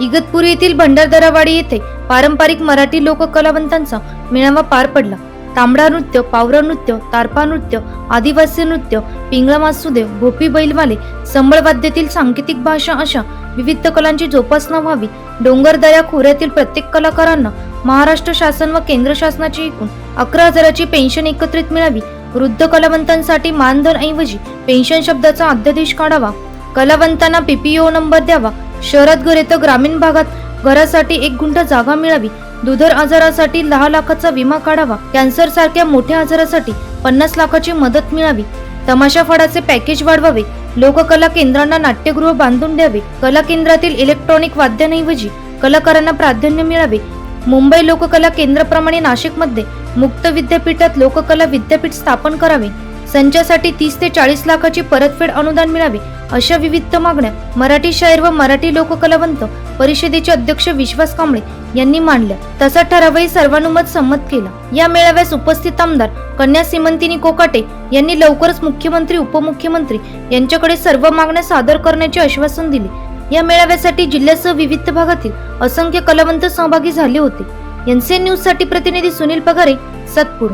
इगतपुरी येथील भंडारदरावाडी येथे पारंपरिक मराठी लोककलावंतांचा मेळावा पार पडला. तांबडा नृत्य पावरा नृत्य तारपा नृत्य आदिवासी नृत्य पिंगळा मासुदेव भोपी बैलवाले संबळवाद्यातील सांकेतिक भाषा अशा विविध कलांची जोपासना व्हावी. डोंगरदऱ्या खोऱ्यातील प्रत्येक कलाकारांना महाराष्ट्र शासन व केंद्र शासनाची एकूण अकरा हजाराची पेन्शन एकत्रित मिळावी. वृद्ध कलावंतांसाठी मानधन ऐवजी पेन्शन शब्दाचा अध्यादेश काढावा. कलावंतांना पीपीओ नंबर द्यावा. शहरात घरे तर ग्रामीण भागात घरासाठी एक गुंठ जागा मिळावी. दुधर आजारासाठी दहा लाखाचा विमा काढावा. कॅन्सर सारख्या मोठ्या आजारासाठी पन्नास लाखाची मदत मिळावी. तमाशा फळाचे पॅकेज वाढवावे. लोककला केंद्रांना नाट्यगृह बांधून द्यावे. कला केंद्रातील इलेक्ट्रॉनिक वाद्यांऐवजी कलाकारांना प्राधान्य मिळावे. मुंबई लोककला केंद्राप्रमाणे नाशिकमध्ये मुक्त विद्यापीठात लोककला विद्यापीठ स्थापन करावे. संचासाठी तीस ते चाळीस लाखाची परतफेड अनुदान मिळावे अशा विविध मागण्या मराठी शायर व मराठी लोककलावंत परिषदेचे अध्यक्ष विश्वास कांबळे यांनी मांडल्या. तसा ठरावही सर्वानुमत संमत केला. या मेळाव्यास उपस्थित आमदार कन्या सीमंतिनी कोकाटे यांनी लवकरच मुख्यमंत्री उपमुख्यमंत्री यांच्याकडे सर्व मागण्या सादर करण्याचे आश्वासन दिले. या मेळाव्यासाठी जिल्ह्यासह विविध भागातील असंख्य कलावंत सहभागी झाले होते. एनसीएन न्यूजसाठी प्रतिनिधी सुनील पगारे सातपूर.